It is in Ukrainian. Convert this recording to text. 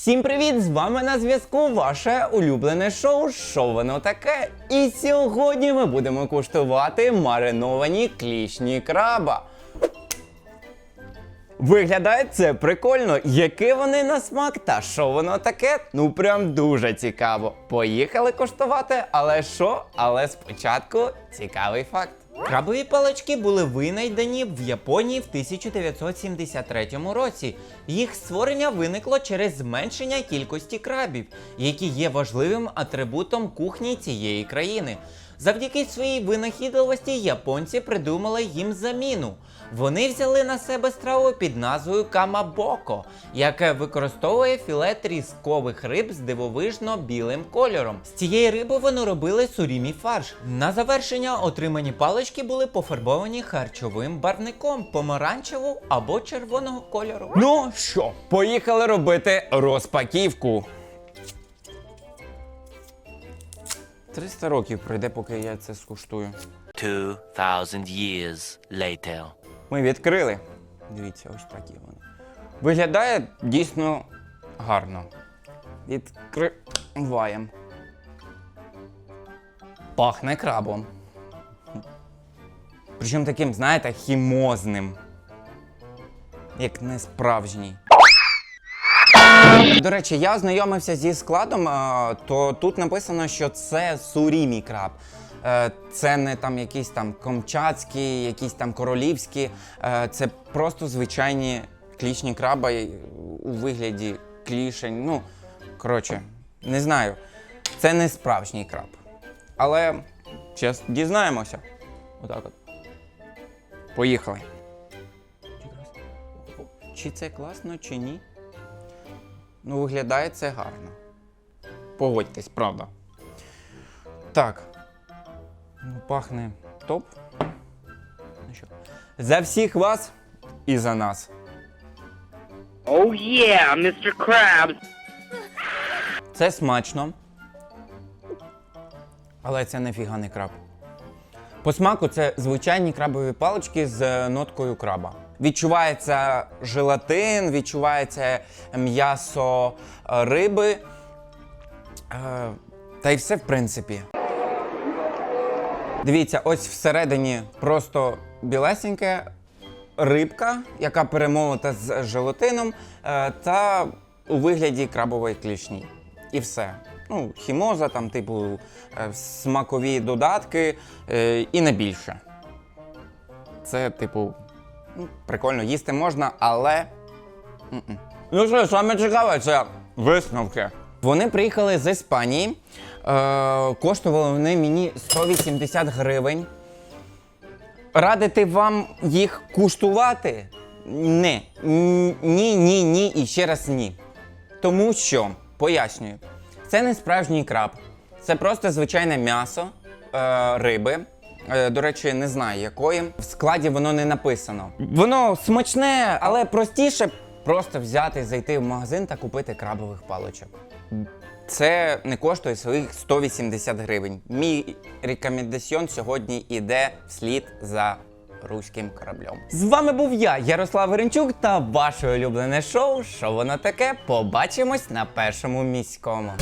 Всім привіт! З вами на зв'язку ваше улюблене шоу «Що воно таке? І сьогодні ми будемо куштувати мариновані клішні краба. Виглядає це прикольно. Яке вони на смак та що воно таке? Ну прям дуже цікаво. Поїхали коштувати, але що? Але спочатку цікавий факт. Крабові палички були винайдені в Японії в 1973 році. Їх створення виникло через зменшення кількості крабів, які є важливим атрибутом кухні цієї країни. Завдяки своїй винахідливості японці придумали їм заміну. Вони взяли на себе страву під назвою камабоко, яке використовує філе тріскових риб з дивовижно білим кольором. З цієї риби вони робили сурімі фарш. На завершення отримані палички були пофарбовані харчовим барвником помаранчевого або червоного кольору. Ну що, поїхали робити розпаківку. 300 років пройде, поки я це скуштую. 2,000 years later. Ми відкрили. Дивіться, ось такі вони. Виглядає дійсно гарно. Відкриваємо. Пахне крабом. Причому таким, знаєте, хімозним. Як не справжній. До речі, я ознайомився зі складом, то тут написано, що це сурімі краб. Е, Це не там якісь там комчацькі, якісь там королівські. Е, Це просто звичайні клічні краби у вигляді клішень. Ну, коротше, не знаю. Це не справжній краб. Але зараз дізнаємося. Отак от. Поїхали. Чи це класно, чи ні? Ну, виглядає це гарно. Погодьтесь, правда. Так. Ну, пахне топ. Ну що? За всіх вас і за нас. Oh yeah, Mr. Krabs. Це смачно. Але це нафіга не краб. По смаку це звичайні крабові палички з ноткою краба. Відчувається желатин, відчувається м'ясо е, риби. Е, Та й все в принципі. Дивіться, ось всередині просто білесеньке рибка, яка перемолота з желатином, е, та у вигляді крабової клішні. І все. Ну, хімоза, там, типу, смакові додатки і не більше. Це, типу, прикольно, їсти можна, але. м-м. Ну що, саме цікаве, це висновки. Вони приїхали з Іспанії. Е, коштували вони мені 180 гривень. Радити вам їх куштувати? Не. Ні, ні, ні і ще раз ні. Тому що, пояснюю, це не справжній краб, це просто звичайне м'ясо е, риби. Е, до речі, не знаю якої. В складі воно не написано. Воно смачне, але простіше просто взяти, зайти в магазин та купити крабових паличок. Це не коштує своїх 180 гривень. Мій рекомендаціон сьогодні йде вслід за руським кораблем. З вами був я, Ярослав Веренчук, та ваше улюблене шоу. Що воно таке? Побачимось на першому міському.